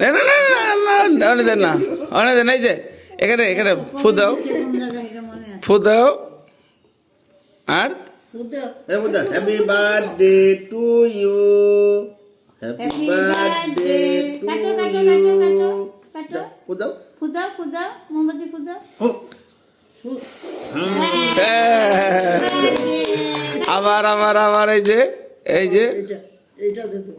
না না না না না অনেক দেন না অনেক দেন এই যে এখানে এখানে ফু দাও ফু দাও আর? Happy birthday to you happy birthday to you ফুদাও মোমবাতি ফুদাও আবার আবার আবার এই যে এই যে. ওটা তো নিবার লাগবে না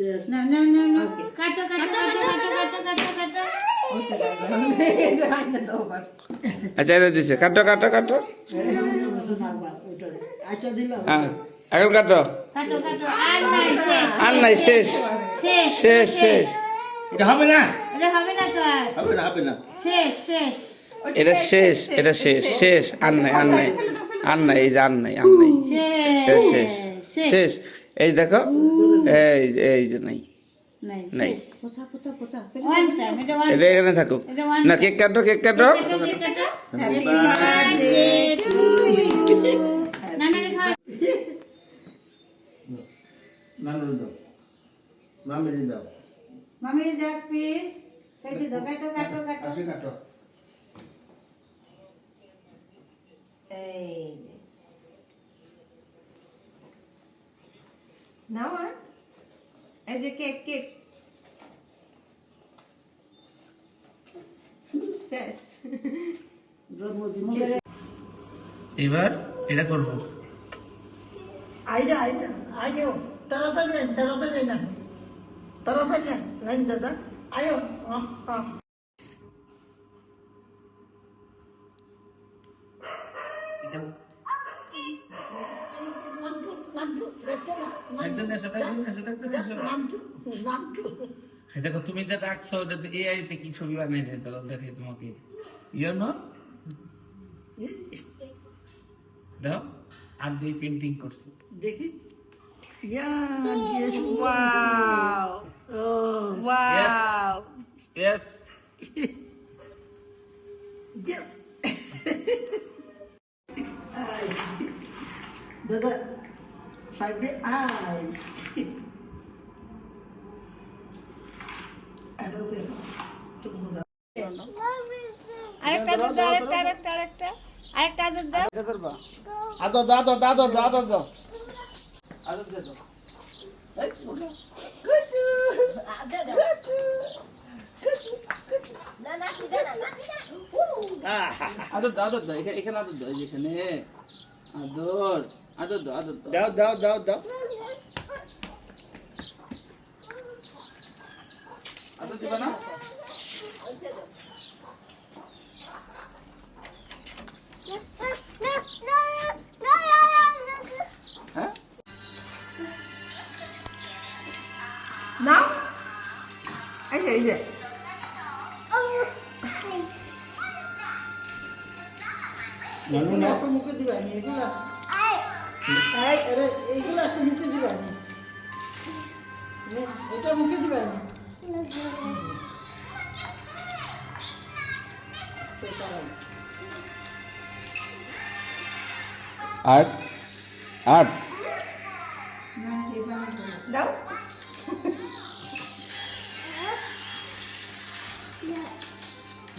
না না না না কাটো কাটো কাটো কাটো কাটো কাটো কাটো আচ্ছা এটা দিছে কাটো কাটো কাটো হ্যাঁ এখন কাটো কাটো কাটো আর নাই শেষ শেষ শেষ শেষ শেষ এটা হবে না হবে না হবে না শেষ শেষ এটা শেষ এটা শেষ শেষ আর নাই আর নাই আর নাই এই যে আর নাই আর নাই এটা শেষ শেষ শেষ এই দেখো এই যে- এই যে নাই। নাই। এটা এখানে one না কেক কাটো কেক কাটো। কাটো কেক কাটো। হ্যাপি বার্থডে টু ইউ না না দেখা নানু দাও মামিরি দাও প্লিজ কেটে দাও কাটো কাটো কাটো আসি কাটো এই যে নাও আর এই যে কেক কেক শেষ এবার এটা করব। আইরা আইরা আয়ো তাড়াতাড়ি আয়, তাড়াতাড়ি না। তাড়াতাড়ি আয়, লাইন দাদা। আয়ো আহ, দেখো না, নামটু, নামটু, নামটু। দেখো তুমি যে রাখছো ওটাতে এআই তে কি ছবি বানিয়ে দেয় তাহলে দেখে তোমাকে। ইয়ে নো দাও আর দুই পেন্টিং করছে। দেখি। Yeah, yes, wow oh, wow yes yes. দাদা ফাইভ ডে আই আরেকটা আদর দাও আরেকটা আরেকটা আরেকটা। আরেকটা আদর দাও। আদর দাও। আদর দাও আদর দাও আদর দাও আদর দাও। আদর দাও। এখানে এখানে আদর দাও এই যে এখানে। আদর আদর দাও আদর দাও। দাও দাও দাও দাও। আদর দিবা না? এগুলা আরে এইগুলা একটা মুখে দিবানি এটা মুখে দিবানি আট আট। দাও।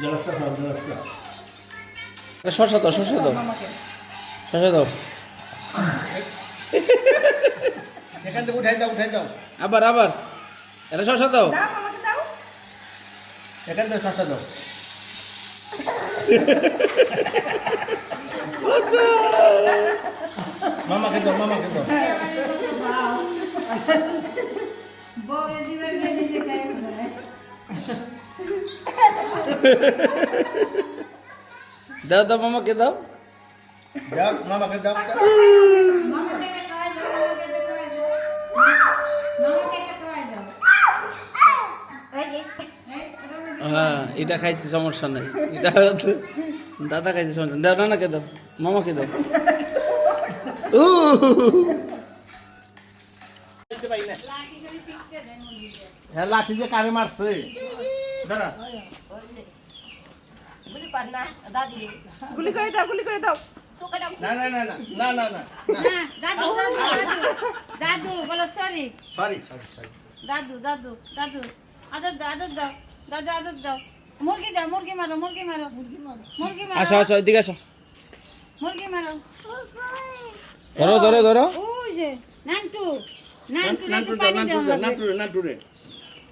জলসটা খাও জলসটা শসা দাও শসা দাও এখান থেকে উঠাই দাও উঠাই দাও। আবার আবার। এটা শসা দাও। দাও মামাকে দাও। এখান থেকে শসা দাও। মামাকে দাও মামাকে দাও। বউরে দিবার না নিজে খাই না দাও দাও মামাকে দাও। দাও মামাকে দাও হ্যাঁ এটা খাইতে সমস্যা নাই। এটা দাদা খাইতে সমস্যা দাও নানাকে দাও মামাকে দাও। ও হ্যাঁ, লাঠি যে কারে মারছে? দাঁড়া গুলি করে দাও গুলি করে দাও। না দাদু দাদু দাদু দাদু বলো দাদু দাদু দাদু আদর দাও আদর দাও দাদু আদর দাও। মুরগি দাও মুরগি মারো মুরগি মারো। মুরগি মারো। মুরগি মারো আসো আসো এদিকে আসো। মুরগি মারো। যে নান্টু নান্টু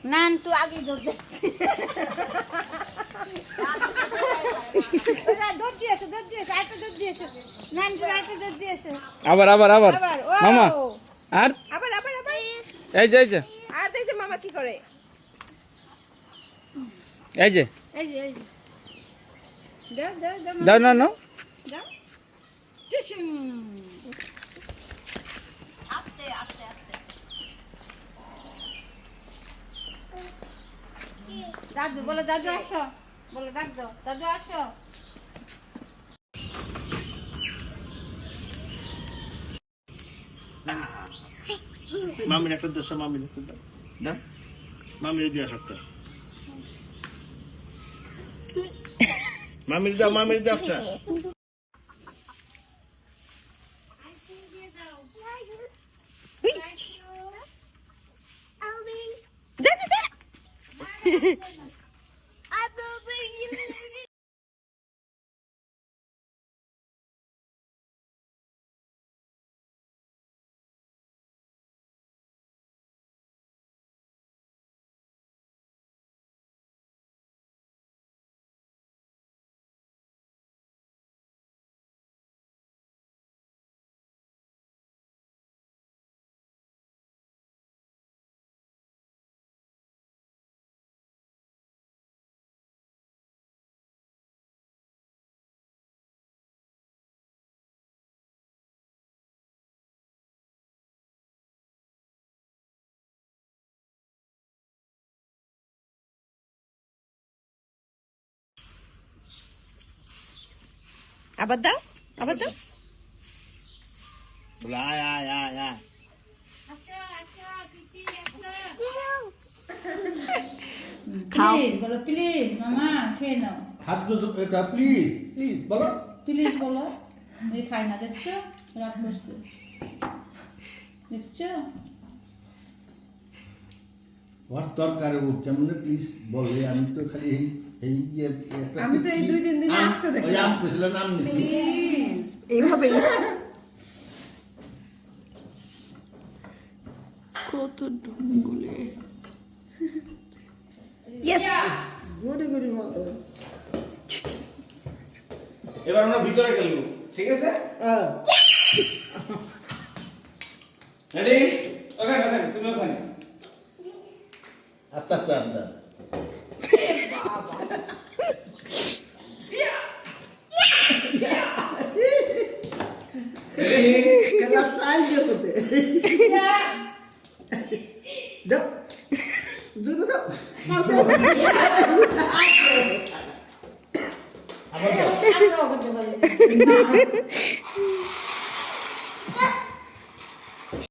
নান্টু আগে ধরতে। আবার আবার আবার। মামা আর? আবার আবার আবার। এই যে এই যে। আর এই যে মামা কি করে। এই যে। এই যে এই যে। দাও দাও দাও না না দাদু বলো দাদু আসো। বলো ডাক দাও দাদু আসো। মামির একটা দেশ মামির একটা দাও দাও। মামির দিয়ে একটা। মামির দাও মামির দাও একটা আবার দাও আবার দাও বলে আয় আয় আয়। আয় প্লিজ বলো প্লিজ মামা খেয়ে নাও। হাত দুটো এটা প্লিজ প্লিজ বলো। প্লিজ বলো। এই খাই না দেখছ? রাগ করছে। দেখছ? ওর তরকারি ও? কেমন প্লিজ বলে? আমি তো খালি এই আমি তো এই দুই তিন দিন আজকে দেখলাম। ওই আম কইছিল নাম নিছি। এইভাবেই। এবার আমরা ভিতরে খেলব ঠিক আছে? রেডি ওখানে ওখানে তুমি ওখানে। আস্তে আস্তে আস্তে। Kala style dia kote. Jap. Dulu tu. Masuk. Apa tu? Apa tu?